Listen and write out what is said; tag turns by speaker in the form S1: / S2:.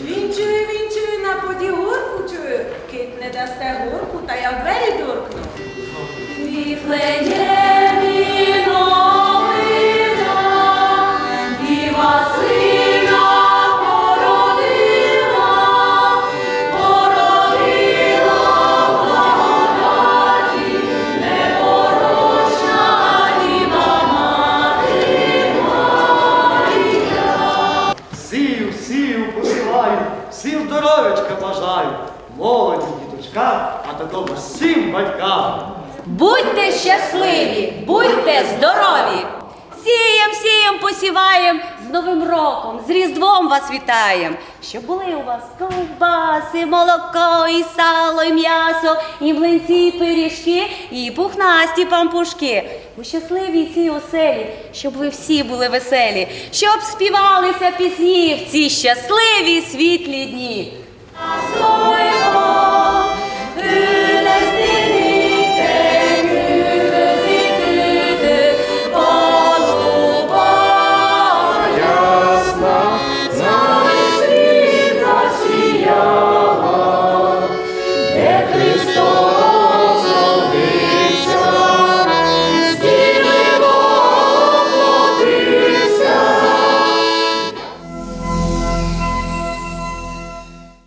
S1: Він чує, він чує, на поді
S2: горку чує. Кит не дасте горку, та я в двері дуркну.
S3: Сію, всім здоров'ячка бажаю. Молоді діточка, а такого, всім батькам.
S2: Будьте щасливі, будьте здорові! Сієм, сієм, посіваєм, з Новим роком, з Різдвом вас вітаєм! Щоб були у вас ковбаси, молоко, і сало, і м'ясо, і млинці, і пиріжки, і пухнасті пампушки. У щасливій цій оселі, щоб ви всі були веселі, щоб співалися пісні в ці щасливі світлі дні. Христос.